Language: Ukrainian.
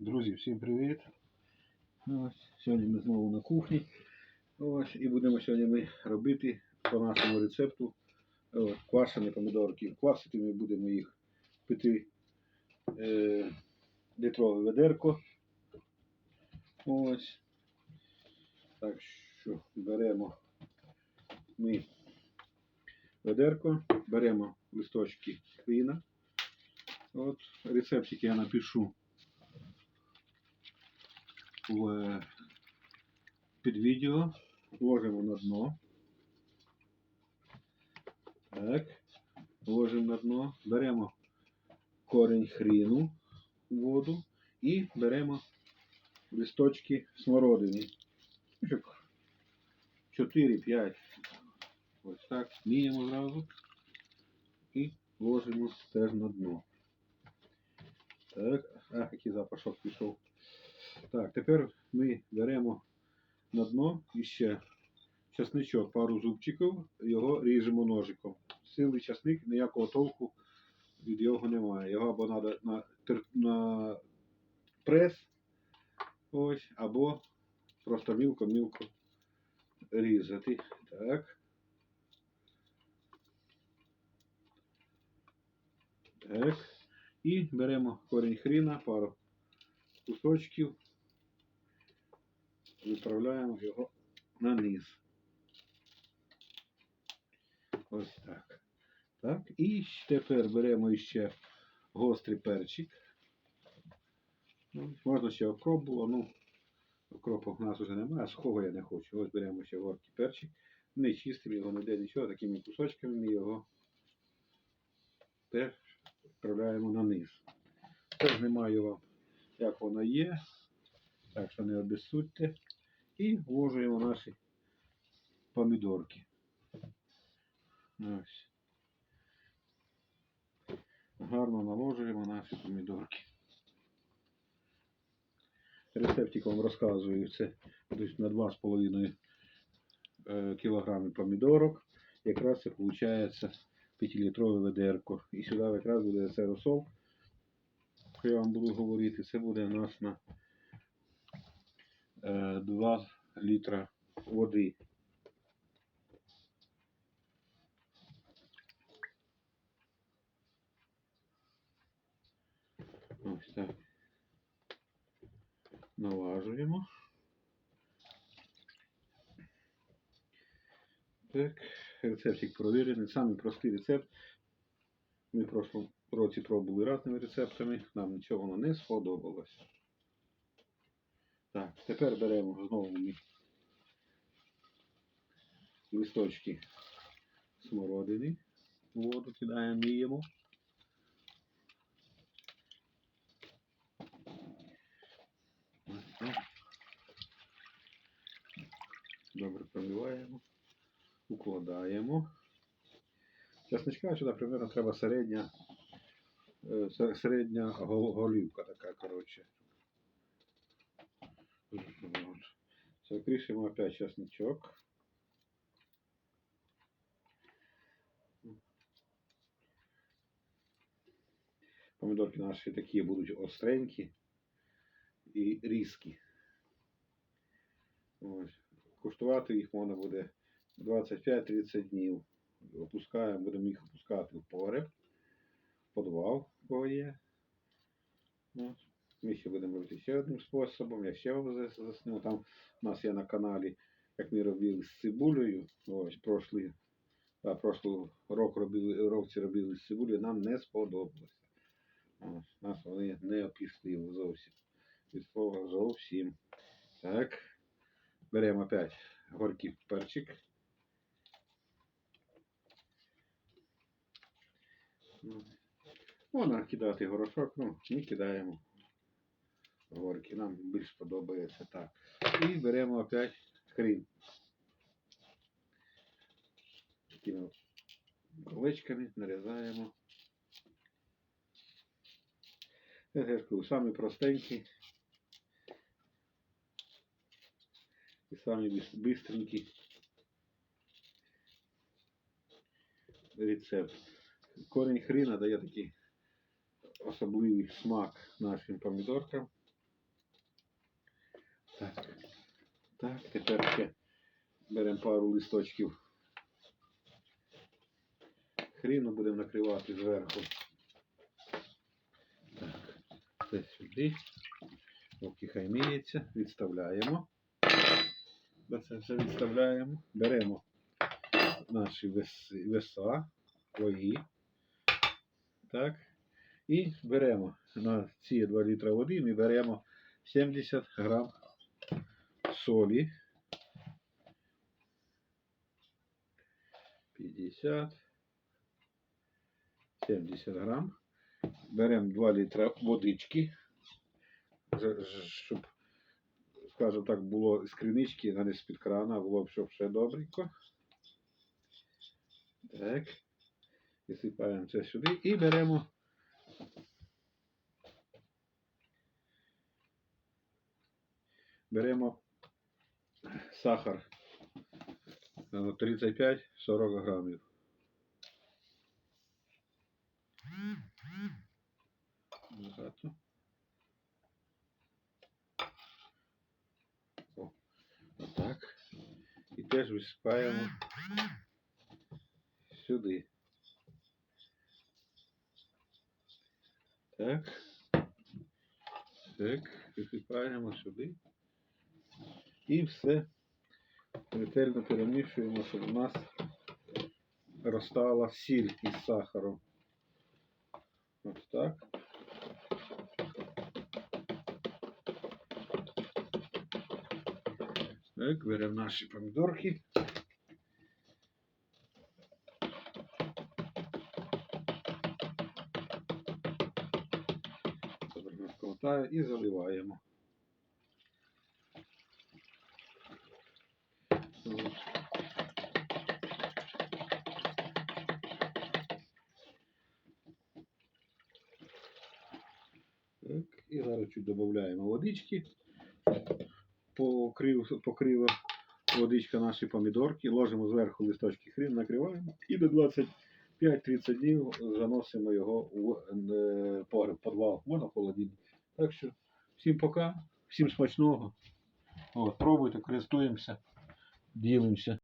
Друзі, всім привіт! Ось, сьогодні ми знову на кухні. Ось, і будемо сьогодні ми робити по нашому рецепту от, квашені помідорки. Квасити ми будемо їх пити е, літрове ведерко. Ось. Так що беремо ми ведерко, беремо листочки хріна. От, рецептики я напишу в, під відео, ложимо на дно. Так, ложимо на дно, беремо корінь хріну воду і беремо листочки смородини. 4-5. Ось так, міємо зразу і ложимо теж на дно. Так, а, який запашок пішов. Так, тепер ми беремо на дно і ще часничок, пару зубчиків, його ріжемо ножиком. Силий часник, ніякого толку від його немає. Його або треба на, на прес, ось, або просто мілко-мілко різати. Так. Так. І беремо корінь хріна, пару кусочків, відправляємо його на низ. Ось так. Так. І тепер беремо ще гострий перчик. Ну, можна ще окроп було, ну окропу в нас вже немає, а сухого я не хочу. Ось беремо ще горький перчик. Не чистимо його, ніде нічого, такими кусочками ми його теж відправляємо на низ. Теж знімаю вам, як воно є. Так що не обіссудьте. І вложуємо наші помідорки. Ось. Гарно наложуємо наші помідорки. Рецептик вам розказую. Це десь на 2,5 е, кілограми помідорок. Якраз це виходить 5-літрове ведерко. І сюди якраз буде це розсол, що я вам буду говорити. Це буде у нас на 2 літра води. Ось так. Налажуємо. Так, рецептик провірений. Самий простий рецепт. Ми в прошлому році пробували різними рецептами. Нам нічого не сподобалось. Так, тепер беремо знову листочки смородини. Воду кидаємо, міємо. Добре промиваємо, укладаємо. Часничка сюди примерно треба середня, е, середня голівка така, коротше. Закришимо опять часничок. Помідорки наші такі будуть остренькі і різкі. Ось. Куштувати їх можна буде 25-30 днів. Опускаємо, будемо їх опускати в погреб, в підвал, в кого є. Ось. Ми ще будемо робити ще одним способом. Я ще вам зас- Там у нас є на каналі, як ми робили з цибулею. Ось прошлий, а, прошлий рок робили, році робили з цибулею, нам не сподобалося. Ось, нас вони не опісли зовсім. Від слова зовсім. Так. Беремо опять горький перчик. Ну, Можна кидати горошок, ну, не кидаємо горки. Нам більш подобається так. І беремо опять хрін. Такими колечками нарізаємо. Я кажу, самі простенькі. І самі бис- бистренькі рецепт. Корінь хріна дає такий особливий смак нашим помідоркам. Так. Так, тепер ще беремо пару листочків. Хріну будемо накривати зверху. Так, це сюди. Поки хай міється, відставляємо. Це все відставляємо. Беремо наші веса, ваги. Так. І беремо на ці 2 літра води, ми беремо 70 грам солі. 50. 70 грам. Беремо 2 літра водички, щоб, скажімо так, було з кринички, а не з-під крана, було б щоб все добренько. Так. Висипаємо це сюди і беремо беремо сахар е, 35-40 грамів. Багато. О. І теж висипаємо сюди. Так. Так, висипаємо сюди. І все ретельно перемішуємо, щоб у нас розтала сіль із сахаром. Ось так. Так, беремо наші помідорки. Добре і заливаємо. І зараз чуть додаємо водички. Покрив, покрила водичка наші помідорки, ложимо зверху листочки хрін, накриваємо і до 25-30 днів заносимо його в е, погреб, підвал, можна в холодильник. Так що всім пока, всім смачного. От, пробуйте, користуємося, ділимося.